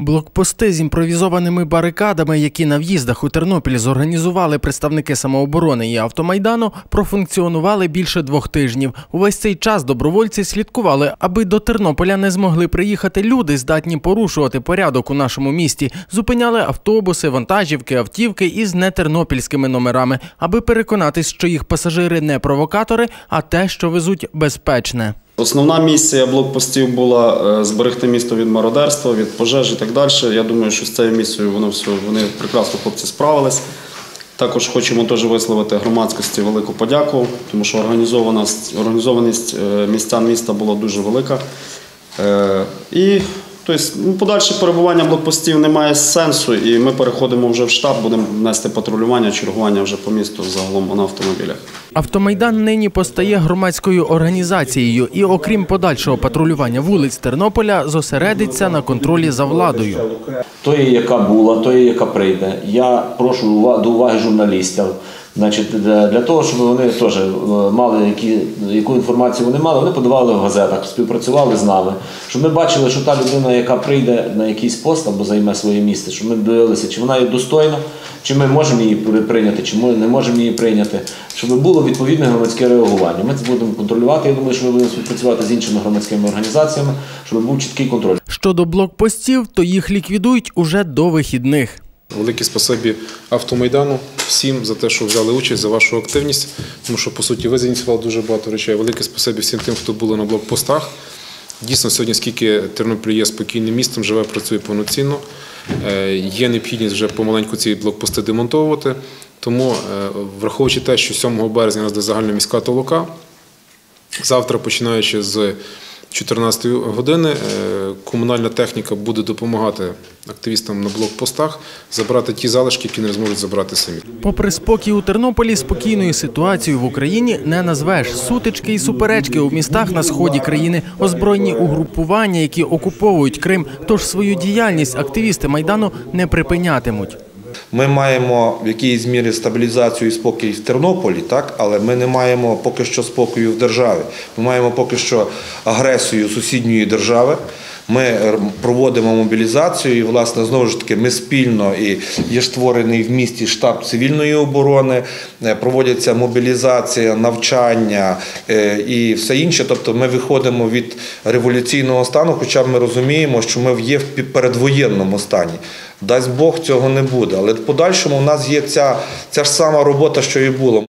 Блокпости з імпровізованими барикадами, які на в'їздах у Тернопіль зорганізували представники самооборони і автомайдану, профункціонували більше двох тижнів. Увесь цей час добровольці слідкували, аби до Тернополя не змогли приїхати люди, здатні порушувати порядок у нашому місті. Зупиняли автобуси, вантажівки, автівки із нетернопільськими номерами, аби переконатись, що їх пасажири не провокатори, а те, що везуть, безпечне. Основна місія блокпостів була е, зберегти місто від мародерства, від пожеж і так далі. Я думаю, що з цією місією воно все вони прекрасно хлопці справились. Також хочемо теж висловити громадськості велику подяку, тому що організованість, е, містян міста була дуже велика. Е, І тобто, ну, подальше перебування блокпостів не має сенсу, і ми переходимо вже в штаб, будемо нести патрулювання, чергування вже по місту загалом на автомобілях. Автомайдан нині постає громадською організацією і, окрім подальшого патрулювання вулиць Тернополя, зосередиться на контролі за владою. тої, яка була, тої, яка прийде. Я прошу до уваги журналістів. Значить, для того, щоб вони теж е, мали які, яку інформацію вони мали, вони подавали в газетах, співпрацювали з нами. Щоб ми бачили, що та людина, яка прийде на якийсь пост або займе своє місце, щоб ми дивилися, чи вона є достойна, чи ми можемо її при- прийняти, чи ми не можемо її прийняти, щоб було відповідне громадське реагування. Ми це будемо контролювати. Я думаю, що ми будемо співпрацювати з іншими громадськими організаціями, щоб був чіткий контроль. Щодо блокпостів, то їх ліквідують уже до вихідних. Велике спасибі автомайдану всім за те, що взяли участь, за вашу активність, тому що по суті ви зініціювали дуже багато речей. Велике спасибі всім тим, хто були на блокпостах. Дійсно, сьогодні, скільки Тернопіль є спокійним містом, живе, працює повноцінно. Е, Є необхідність вже помаленьку ці блокпости демонтовувати. Тому, е, враховуючи те, що 7 березня у нас буде загальна міська толока, Завтра, починаючи з 14 години, е, комунальна техніка буде допомагати активістам на блокпостах забрати ті залишки, які не зможуть забрати самі. Попри спокій у Тернополі, спокійною ситуацією в Україні не назвеш сутички і суперечки у містах на сході країни, озброєні угрупування, які окуповують Крим. Тож свою діяльність активісти майдану не припинятимуть. Ми маємо в якійсь мірі стабілізацію і спокій в Тернополі, так але ми не маємо поки що спокою в державі. Ми маємо поки що агресію сусідньої держави. Ми е, проводимо мобілізацію, і власне знову ж таки ми спільно і є створений в місті штаб цивільної оборони, е, проводяться мобілізація, навчання е, і все інше. Тобто ми виходимо від революційного стану, хоча ми розуміємо, що ми є в передвоєнному стані. Дасть Бог цього не буде. Але в подальшому у нас є ця, ця ж сама робота, що і було.